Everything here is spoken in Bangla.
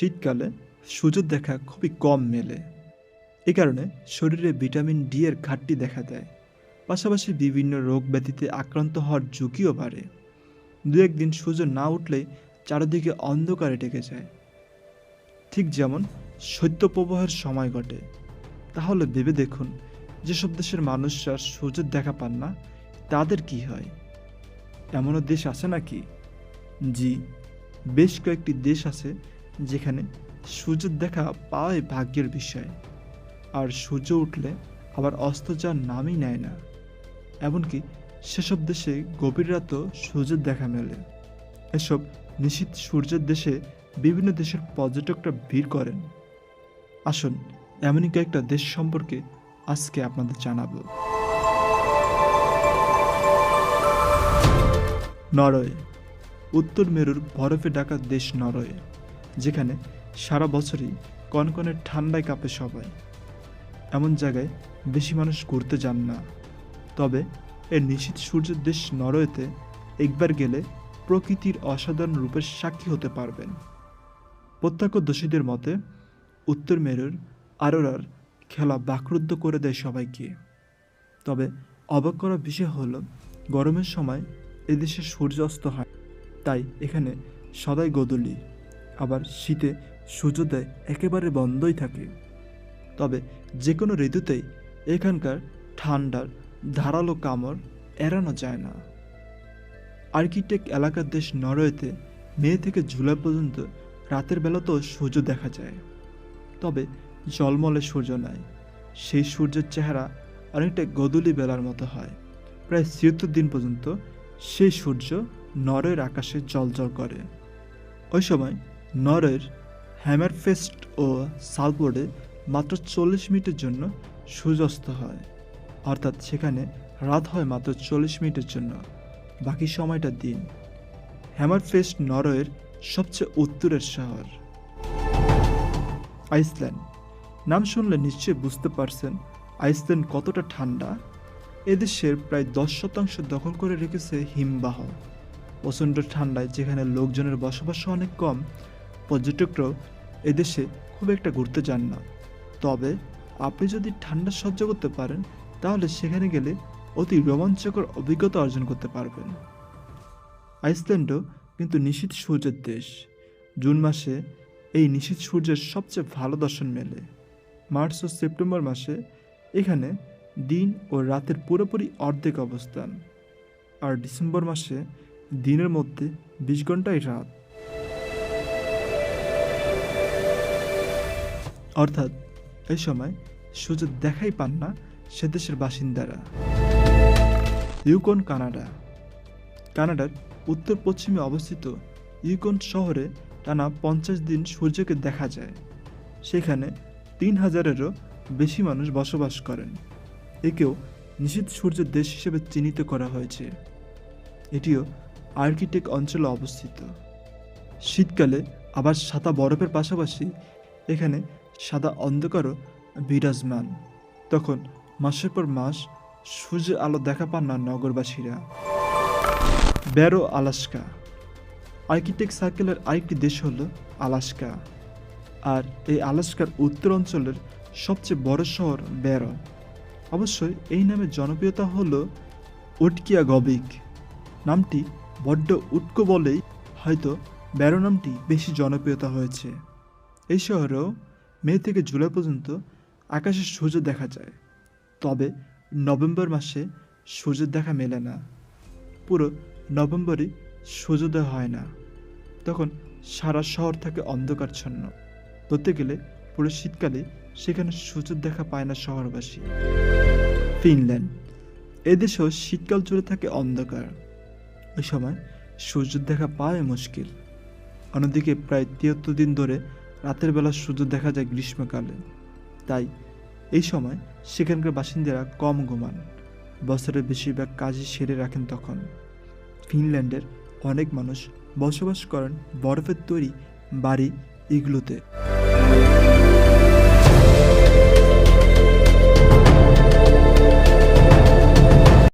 শীতকালে সূর্যের দেখা খুবই কম মেলে। এ কারণে শরীরে ভিটামিন ডি এর ঘাটতি দেখা দেয়। পাশাপাশি বিভিন্ন রোগ ব্যাধিতে আক্রান্ত হওয়ার ঝুঁকিও বাড়ে। দু একদিন সূর্য না উঠলেই চারিদিকে অন্ধকারে ঢেকে যায়। ঠিক যেমন শৈত্যপ্রবাহের সময় ঘটে। তাহলে ভেবে দেখুন, যেসব দেশের মানুষরা সূর্যের দেখা পান না, তাদের কি হয়? এমনও দেশ আছে নাকি? জি, বেশ কয়েকটি দেশ আছে যেখানে সূর্যের দেখা পাওয়াই ভাগ্যের বিষয়। আর সূর্য উঠলে আবার অস্ত যাওয়ার নামই নেয় না। এমনকি সেসব দেশে গভীর রাতও সূর্যের দেখা মেলে। এসব নিশীত সূর্যের দেশে বিভিন্ন দেশের পর্যটকরা ভিড় করেন। আসুন, এমনই কয়েকটা দেশ সম্পর্কে আজকে আপনাদের জানাব। নরওয়ে, উত্তর মেরুর বরফে ঢাকা দেশ নরওয়ে। যেখানে সারা বছরই কনকনে ঠান্ডায় কাঁপে সবাই। এমন জায়গায় বেশি মানুষ ঘুরতে যান না। তবে এর নিশীত সূর্যের দেশ নরওয়েতে একবার গেলে প্রকৃতির অসাধারণ রূপের সাক্ষী হতে পারবেন। প্রত্যক্ষদর্শীদের মতে, উত্তর মেরুর আরোরার খেলা বাকরুদ্ধ করে দেয় সবাইকে। তবে অবাক করা বিষয় হলো, গরমের সময় এদেশে সূর্যাস্ত হয়, তাই এখানে সদাই গোদলি আবার শীতে সূর্যোদয় একেবারে বন্ধই থাকে। তবে যে কোনো ঋতুতেই এখানকার ঠান্ডার ধারালো কামড় এড়ানো যায় না। আর্কিটেক্ট এলাকার দেশ নরওয়েতে মে থেকে জুলাই পর্যন্ত রাতের বেলাতেও সূর্য দেখা যায়। তবে জলমলে সূর্য নাই। সেই সূর্যের চেহারা অনেকটা গদুলি বেলার মতো হয়। প্রায় ছিয়াত্তর দিন পর্যন্ত সেই সূর্য নরওয়ের আকাশে জলজল করে। ওই সময় নরওয়ের হ্যামারফেস্ট ও সালবোর্ডে মাত্র চল্লিশ মিনিটের জন্য সূর্যাস্ত হয়। অর্থাৎ সেখানে রাত হয় মাত্র চল্লিশ মিনিটের জন্য। বাকি সময়টা দিন। হ্যামারফেস্ট নরওয়ের সবচেয়ে উত্তরের শহর। আইসল্যান্ড। নাম শুনলে নিশ্চয়ই বুঝতে পারছেন আইসল্যান্ড কতটা ঠান্ডা। এদেশের প্রায় দশ শতাংশ দখল করে রেখেছে হিমবাহ। প্রচণ্ড ঠান্ডায় যেখানে লোকজনের বসবাস অনেক কম পর্যটকরাও এদেশে খুব একটা ঘুরতে যান না। তবে আপনি যদি ঠান্ডা সহ্য করতে পারেন, তাহলে সেখানে গেলে অতি রোমাঞ্চকর অভিজ্ঞতা অর্জন করতে পারবেন। আইসল্যান্ডও কিন্তু নিশীত সূর্যের দেশ। জুন মাসে এই নিশীত সূর্যের সবচেয়ে ভালো দর্শন মেলে। মার্চ ও সেপ্টেম্বর মাসে এখানে দিন ও রাতের পুরোপুরি অর্ধেক অবস্থান। আর ডিসেম্বর মাসে দিনের মধ্যে বিশ ঘন্টাই রাত। অর্থাৎ এই সময় সূর্য দেখাই পান না সে দেশের বাসিন্দারা। Yukon, Canada. কানাডার উত্তর পশ্চিমে অবস্থিত ইউকন শহরে টানা পঞ্চাশ দিন সূর্যকে দেখা যায়। সেখানে তিন হাজারেরও বেশি মানুষ বসবাস করেন। একেও নিষিদ্ধ সূর্যের দেশ হিসেবে চিহ্নিত করা হয়েছে। এটিও আর্কিটেক্ট অঞ্চলে অবস্থিত। শীতকালে আবার সাদা বরফের পাশাপাশি এখানে সাদা অন্ধকারও বিরাজমান। তখন মাসের পর মাস সূর্যের আলো দেখা পান না নগরবাসীরা। Barrow Alaska. আর্কিটেক্ট সার্কেলের আরেকটি দেশ হল আলাস্কা। আর এই আলাস্কার উত্তর অঞ্চলের সবচেয়ে বড় শহর ব্যারো অবশ্যই এই নামের জনপ্রিয়তা হলো উটকিয়া গবিক। নামটি বড্ড উটকো বলেই হয়তো ব্যারো নামটি বেশি জনপ্রিয়তা হয়েছে। এই শহরেও মে থেকে জুলাই পর্যন্ত আকাশে সূর্য দেখা যায়। তবে নভেম্বর মাসে সূর্যের দেখা মেলে না। পুরো নভেম্বরে সূর্যোদয় হয় না। তখন সারা শহর থাকে অন্ধকারচ্ছন্ন। ধরতে গেলে পুরো শীতকালে সেখানে সূর্যের দেখা পায় না শহরবাসী। ফিনল্যান্ড। এদেশেও শীতকাল জুড়ে থাকে অন্ধকার। ওই সময় সূর্যের দেখা পাওয়াই মুশকিল। অন্যদিকে প্রায় তিয়াত্তর দিন ধরে রাতের বেলা সূর্য দেখা যায় গ্রীষ্মকালে। তাই এই সময় সেখানকার বাসিন্দারা কম ঘুমান। বছরের বেশিরভাগ কাজই সেরে রাখেন তখন। ফিনল্যান্ডের অনেক মানুষ বসবাস করেন বরফের তৈরি বাড়ি ইগলুতে